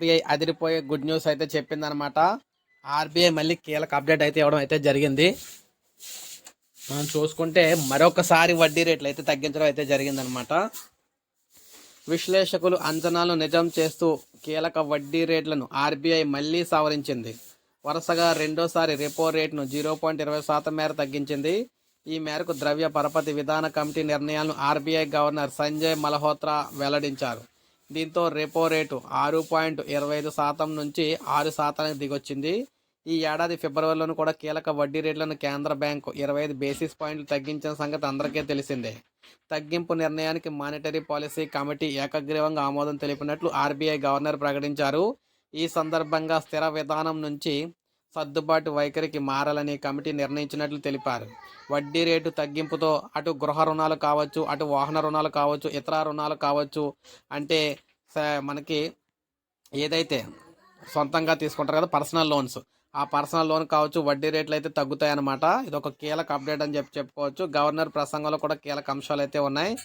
RBI అదిరిపోయే good news అయితే చెప్పిందనమాట ఆర్బీఐ మళ్ళీ కీలక అప్డేట్ అయితే ఇవ్వడం అయితే జరిగింది. మనం చూసుకుంటే మరొకసారి వడ్డీ రేట్లు అయితే తగ్గించడం అయితే జరిగిందనమాట విశ్లేషకులు అంచనాలు నిజం చేస్తూ కీలక వడ్డీ రేట్లను ఆర్బీఐ మళ్ళీ సవరించింది. వరుసగా రెండోసారి రెపో రేట్ను జీరో పాయింట్ ఇరవై శాతం మేర తగ్గించింది. ఈ మేరకు ద్రవ్య పరపతి విధాన కమిటీ నిర్ణయాలను ఆర్బీఐ గవర్నర్ సంజయ్ మల్హోత్రా వెల్లడించారు. దీంతో రెపో రేటు ఆరు పాయింట్ ఇరవై ఐదు శాతం నుంచి ఆరు శాతానికి దిగొచ్చింది. ఈ ఏడాది ఫిబ్రవరిలోనూ కూడా కీలక వడ్డీ రేట్లను కేంద్ర బ్యాంకు ఇరవై ఐదు బేసిస్ పాయింట్లు తగ్గించిన సంగతి అందరికీ తెలిసిందే. తగ్గింపు నిర్ణయానికి మానిటరీ పాలసీ కమిటీ ఏకగ్రీవంగా ఆమోదం తెలిపినట్లు ఆర్బీఐ గవర్నర్ ప్రకటించారు. ఈ సందర్భంగా స్థిర విధానం నుంచి సర్దుబాటు వైఖరికి మారాలని కమిటీ నిర్ణయించినట్లు తెలిపారు. వడ్డీ రేటు తగ్గింపుతో అటు గృహ రుణాలు కావచ్చు అటు వాహన రుణాలు కావచ్చు ఇతర రుణాలు కావచ్చు అంటే స- మనకి ఏదైతే సొంతంగా తీసుకుంటారు కదా పర్సనల్ లోన్స్ ఆ పర్సనల్ లోన్ కావచ్చు వడ్డీ రేట్లు అయితే తగ్గుతాయి అన్నమాట ఇది ఒక కీలక అప్డేట్ అని చెప్పి చెప్పుకోవచ్చు. గవర్నర్ ప్రసంగంలో కూడా కీలక అంశాలు అయితే ఉన్నాయి.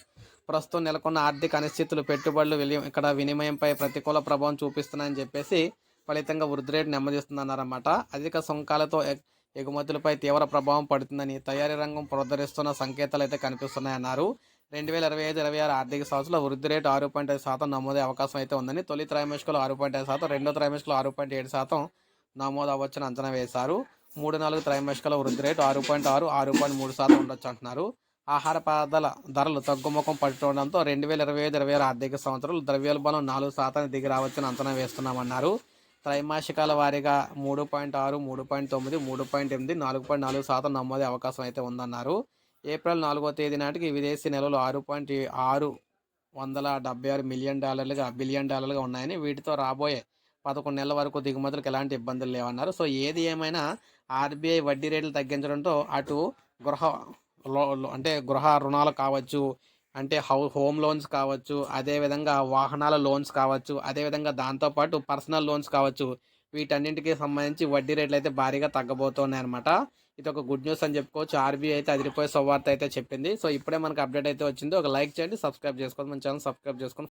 ప్రస్తుతం నెలకొన్న ఆర్థిక అనిశ్చితులు పెట్టుబడులు విలి ఇక్కడ వినిమయంపై ప్రతికూల ప్రభావం చూపిస్తున్నాయని చెప్పేసి ఫలితంగా వృద్ధి రేటు నెమ్మదిస్తుందన్నారన్నమాట. అధిక సుంకాలతో ఎగ్- ఎగుమతులపై తీవ్ర ప్రభావం పడుతుందని తయారీ రంగం పునరుద్ధరిస్తున్న సంకేతాలు అయితే కనిపిస్తున్నాయన్నారు. రెండు వేల ఇరవై ఐదు ఇరవై ఆరు ఆర్థిక సంవత్సరంలో వృద్ధి రేటు ఆరు పాయింట్ ఐదు శాతం నమోదే అవకాశం అయితే ఉందని తొలి త్రైమాసికంలో ఆరు పాయింట్ ఐదు శాతం రెండో త్రైమాసికంలో ఆరు పాయింట్ ఏడు శాతం నమోదు అవ్వచ్చని అంచనా వేశారు. మూడు నాలుగు త్రైమాసికాల వృద్ధి రేటు ఆరు పాయింట్ ఆరు ఆరు పాయింట్ మూడు శాతం ఉండొచ్చు అంటున్నారు. ఆహార పదార్థాల ధరలు తగ్గుముఖం పట్టుకోవడంతో రెండు వేల ఇరవై ఐదు ఇరవై ఆరు ఆర్థిక సంవత్సరంలో ద్రవ్యోల్బణం నాలుగు శాతానికి దిగి రావచ్చని అంచనా వేస్తున్నామన్నారు. త్రైమాసికాల వారీగా మూడు పాయింట్ ఆరు మూడు పాయింట్ తొమ్మిది మూడు పాయింట్ ఎనిమిది నాలుగు పాయింట్ నాలుగు శాతం నమోదే అవకాశం అయితే ఉందన్నారు. ఏప్రిల్ నాలుగో తేదీ నాటికి విదేశీ నెలలు ఆరు పాయింట్ ఆరు వందల డెబ్బై ఆరు మిలియన్ డాలర్లుగా బిలియన్ డాలర్లుగా ఉన్నాయని వీటితో రాబోయే పదకొండు నెలల వరకు దిగుమతులకు ఎలాంటి ఇబ్బందులు లేవన్నారు. సో ఏది ఏమైనా ఆర్బీఐ వడ్డీ రేట్లు తగ్గించడంతో అటు గృహ అంటే గృహ రుణాలు కావచ్చు అంటే హౌ హోమ్ లోన్స్ కావచ్చు అదేవిధంగా వాహనాల లోన్స్ కావచ్చు అదేవిధంగా దాంతోపాటు పర్సనల్ లోన్స్ కావచ్చు వీటన్నింటికి సంబంధించి వడ్డీ రేట్లు అయితే భారీగా తగ్గబోతున్నాయి అనమాట ఇది ఒక గుడ్ న్యూస్ అని చెప్పుకోవచ్చు. ఆర్బీఐ అయితే అదిరిపోయే శుభవార్త అయితే చెప్పింది. సో ఇప్పుడే మనకు అప్డేట్ అయితే వచ్చింది. ఒక లైక్ చేయండి సబ్స్క్రైబ్ చేసుకోండి. మన ఛానల్ సబ్స్క్రైబ్ చేసుకోండి